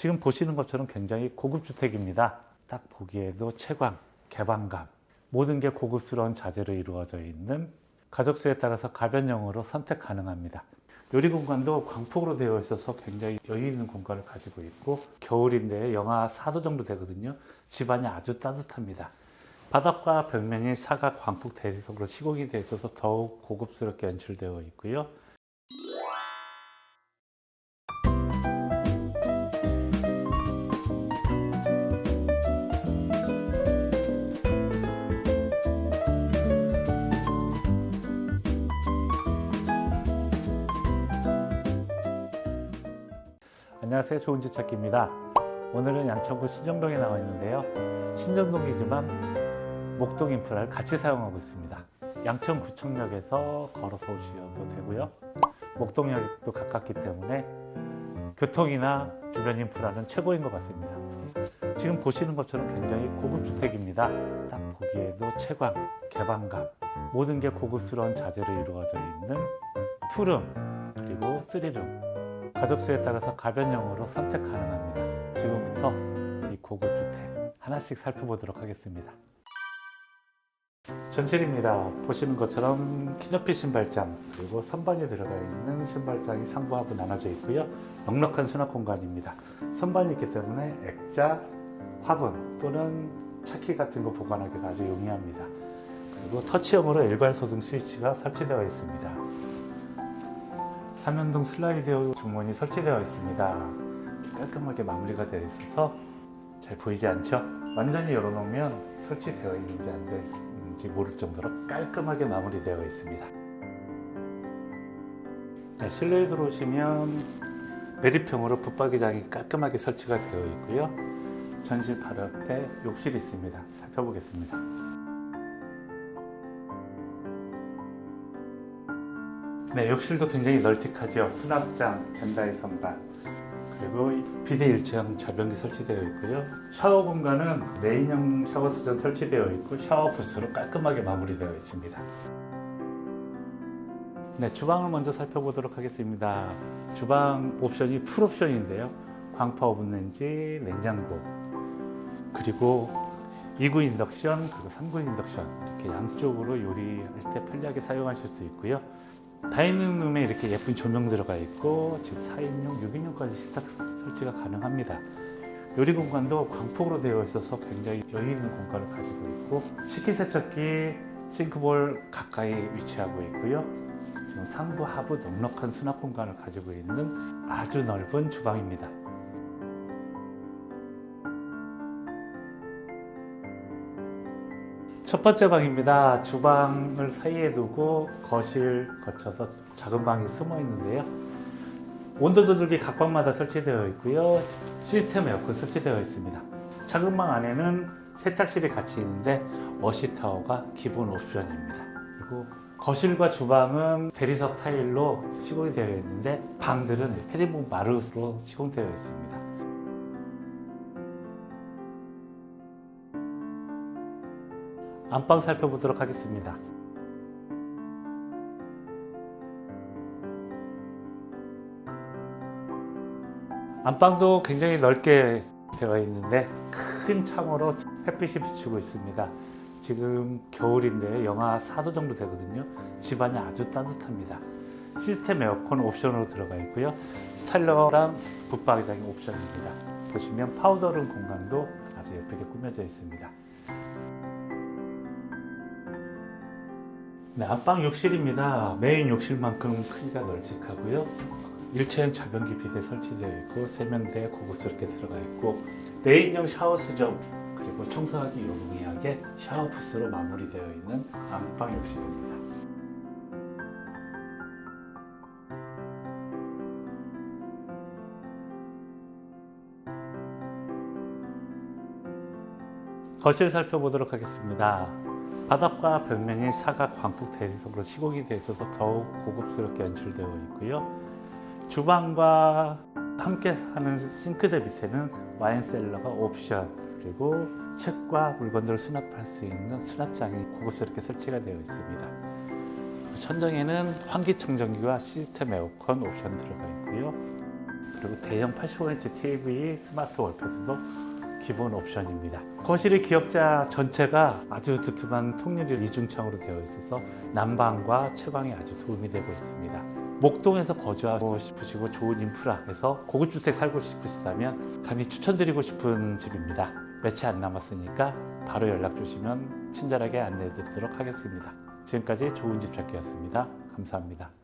지금 보시는 것처럼 굉장히 고급 주택입니다. 딱 보기에도 채광, 개방감, 모든 게 고급스러운 자재로 이루어져 있는 가족 수에 따라서 가변형으로 선택 가능합니다. 요리 공간도 광폭으로 되어 있어서 굉장히 여유 있는 공간을 가지고 있고 겨울인데 영하 4도 정도 되거든요. 집안이 아주 따뜻합니다. 바닥과 벽면이 사각 광폭 대리석으로 시공이 되어 있어서 더욱 고급스럽게 연출되어 있고요. 안녕하세요. 좋은 집 찾기입니다. 오늘은 양천구 신정동에 나와 있는데요. 신정동이지만 목동 인프라를 같이 사용하고 있습니다. 양천구청역에서 걸어서 오셔도 되고요. 목동역도 가깝기 때문에 교통이나 주변 인프라는 최고인 것 같습니다. 지금 보시는 것처럼 굉장히 고급 주택입니다. 딱 보기에도 채광, 개방감, 모든 게 고급스러운 자재로 이루어져 있는 투룸 그리고 쓰리룸 가족 수에 따라서 가변형으로 선택 가능합니다. 지금부터 이 고급 주택 하나씩 살펴보도록 하겠습니다. 전실입니다. 보시는 것처럼 키높이 신발장 그리고 선반이 들어가 있는 신발장이 상부하부 나눠져 있고요. 넉넉한 수납 공간입니다. 선반이 있기 때문에 액자, 화분 또는 차키 같은 거 보관하기가 아주 용이합니다. 그리고 터치형으로 일괄 소등 스위치가 설치되어 있습니다. 삼연동 슬라이드 주문이 설치되어 있습니다. 깔끔하게 마무리가 되어 있어서 잘 보이지 않죠? 완전히 열어놓으면 설치되어 있는지 안 되어 있는지 모를 정도로 깔끔하게 마무리되어 있습니다. 네, 실내에 들어오시면 매립형으로 붙박이장이 깔끔하게 설치가 되어 있고요. 전실 바로 옆에 욕실이 있습니다. 살펴보겠습니다. 네, 욕실도 굉장히 널찍하죠. 수납장, 젠다이 선반, 그리고 비대 일체형 절변기 설치되어 있고요. 샤워 공간은 메인형 샤워 수전 설치되어 있고 샤워 부스로 깔끔하게 마무리되어 있습니다. 네, 주방을 먼저 살펴보도록 하겠습니다. 주방 옵션이 풀 옵션인데요. 광파 오븐 렌지, 냉장고, 그리고 2구 인덕션, 그리고 3구 인덕션 이렇게 양쪽으로 요리할 때 편리하게 사용하실 수 있고요. 다이닝룸에 이렇게 예쁜 조명 들어가 있고 지금 4인용, 6인용까지 식탁 설치가 가능합니다. 요리 공간도 광폭으로 되어 있어서 굉장히 여유 있는 공간을 가지고 있고 식기세척기, 싱크볼 가까이 위치하고 있고요. 지금 상부, 하부 넉넉한 수납 공간을 가지고 있는 아주 넓은 주방입니다. 첫 번째 방입니다. 주방을 사이에 두고 거실 거쳐서 작은 방이 숨어 있는데요. 온도 조절기 각 방마다 설치되어 있고요. 시스템 에어컨 설치되어 있습니다. 작은 방 안에는 세탁실이 같이 있는데 워시타워가 기본 옵션입니다. 그리고 거실과 주방은 대리석 타일로 시공이 되어 있는데 방들은 헤딩봉 마루로 시공되어 있습니다. 안방 살펴보도록 하겠습니다. 안방도 굉장히 넓게 되어 있는데 큰 창으로 햇빛이 비추고 있습니다. 지금 겨울인데 영하 4도 정도 되거든요. 집안이 아주 따뜻합니다. 시스템 에어컨 옵션으로 들어가 있고요. 스타일러랑 붙박이장이 옵션입니다. 보시면 파우더룸 공간도 아주 예쁘게 꾸며져 있습니다. 네, 안방 욕실입니다. 메인 욕실만큼 크기가 널찍하고요. 일체형 자변기 비대 설치되어 있고 세면대 고급스럽게 들어가 있고 메인형 샤워 수전 그리고 청소하기 용이하게 샤워 부스로 마무리되어 있는 안방 욕실입니다. 거실 살펴보도록 하겠습니다. 바닥과 벽면이 사각 광폭 대리석으로 시공이 되어 있어서 더욱 고급스럽게 연출되어 있고요. 주방과 함께 하는 싱크대 밑에는 와인 셀러가 옵션 그리고 책과 물건들을 수납할 수 있는 수납장이 고급스럽게 설치가 되어 있습니다. 천정에는 환기청정기와 시스템 에어컨 옵션 들어가 있고요. 그리고 대형 85인치 TV 스마트 월패드도 기본 옵션입니다. 거실의 기역자 전체가 아주 두툼한 통유리 이중창으로 되어 있어서 난방과 채광에 아주 도움이 되고 있습니다. 목동에서 거주하고 싶으시고 좋은 인프라에서 고급 주택 살고 싶으시다면 감히 추천드리고 싶은 집입니다. 며칠 안 남았으니까 바로 연락 주시면 친절하게 안내해 드리도록 하겠습니다. 지금까지 좋은 집 찾기였습니다. 감사합니다.